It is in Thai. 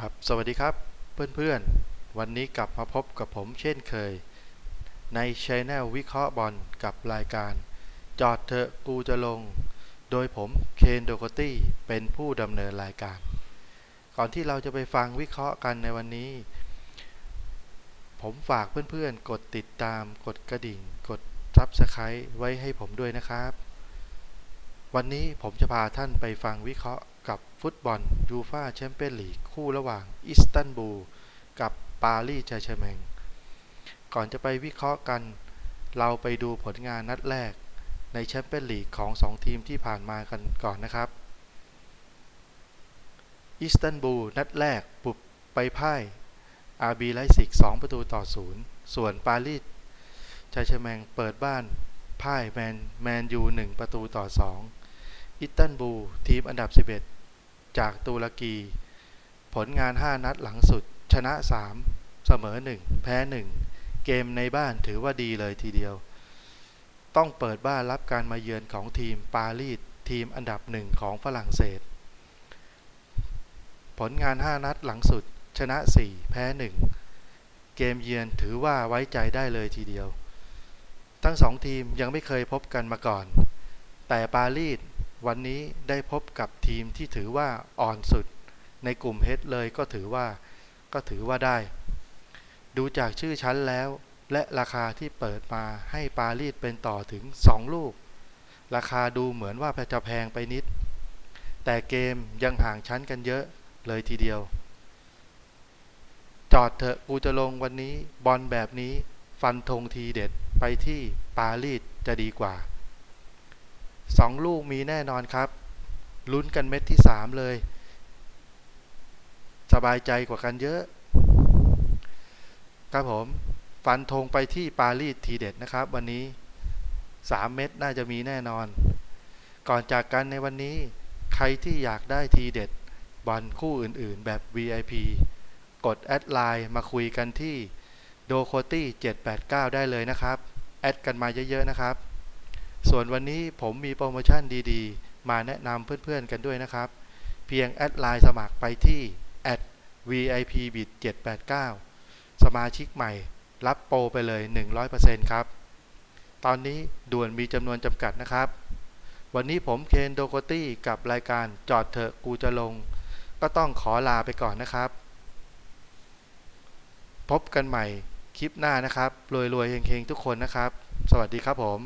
ครับสวัสดีครับเพื่อนๆ วันนี้กลับมาพบกับผมเช่นเคย ในช anel วิเคราะห์บอลกับรายการ จอดเถอะกูจะลง โดยผมเคนโดโกตี้เป็นผู้ดำเนินรายการ ก่อนที่เราจะไปฟังวิเคราะห์กันในวันนี้ ผมฝากเพื่อนๆ กดติดตามกดกระดิ่ง กด Subscribe ไว้ให้ผมด้วยนะครับ วันนี้ผมจะพาท่านไปฟังวิเคราะห์กับฟุตบอลยูฟาแชมเปี้ยนลีกคู่ระหว่างอิสตันบูลกับปารีสแซงต์แชร์แมงก่อนจะไปวิเคราะห์กัน เราไปดูผลงานนัดแรกในแชมเปี้ยนลีกของ 2 ทีมที่ผ่านมากันก่อนนะครับ อิสตันบูลนัดแรกปุบไปพ่ายอาร์บีไลซิก 2 ประตูต่อ 0 ส่วนปารีสแซงต์แชร์แมงเปิดบ้านพ่ายแมนแมนยู 1 ประตูต่อ 2 อิสตันบูลทีมอันดับ 11 จากตุรกี ผลงาน 5 นัดหลังสุด ชนะ 3 เสมอ 1 แพ้ 1 เกมในบ้านถือว่าดีเลยทีเดียว ต้องเปิดบ้านรับการมาเยือนของทีมปารีสทีมอันดับหนึ่งของฝรั่งเศส ผลงาน 5 นัดหลังสุด ชนะ 4 แพ้ 1 เกมเยือนถือว่าไว้ใจได้เลยทีเดียว ทั้งสองทีมยังไม่เคยพบกันมาก่อน แต่ปารีส วันนี้ได้พบกับทีมที่ถือว่าอ่อนสุด ในกลุ่มเฮดเลยก็ถือว่าก็ถือว่าได้ ดูจากชื่อชั้นแล้ว และราคาที่เปิดมาให้ปารีสเป็นต่อถึง 2 ลูก ราคาดูเหมือนว่าจะแพงไปนิด แต่เกมยังห่างชั้นกันเยอะเลยทีเดียว จอดเถอะกูจะลงวันนี้บอลแบบนี้ฟันธงทีเด็ดไปที่ปารีสจะดีกว่า องลูกมีแน่นอนครับ ลุ้นกันเม็ดที่สามเลย สบายใจกว่ากันเยอะ ครับผมฟันธงไปที่ปารีสทีเด็ดนะครับ วันนี้สามเม็ดน่าจะมีแน่นอน ก่อนจากกันในวันนี้ใครที่อยากได้ทีเด็ดบอลคู่อื่นๆแบบ VIP กดแอดไลน์มาคุยกันที่โดโคตี้789 ได้เลยนะครับ แอดกันมาเยอะ ๆ นะครับ ส่วนวันนี้ผมมีโปรโมชั่นดีๆ มาแนะนำเพื่อนๆกันด้วยนะครับ เพียงแอดไลน์สมัครไปที่ @vipbit 789สมาชิกใหม่ รับโปรไปเลย 100%ครับ ตอนนี้ด่วนมีจำนวนจำกัดนะครับ วันนี้ผมเคนโดโกตี้กับรายการจอดเถอะกูจะลง ก็ต้องขอลาไปก่อนนะครับ พบกันใหม่คลิปหน้านะครับรวยๆเฮงๆทุกคนนะครับ สวัสดีครับผม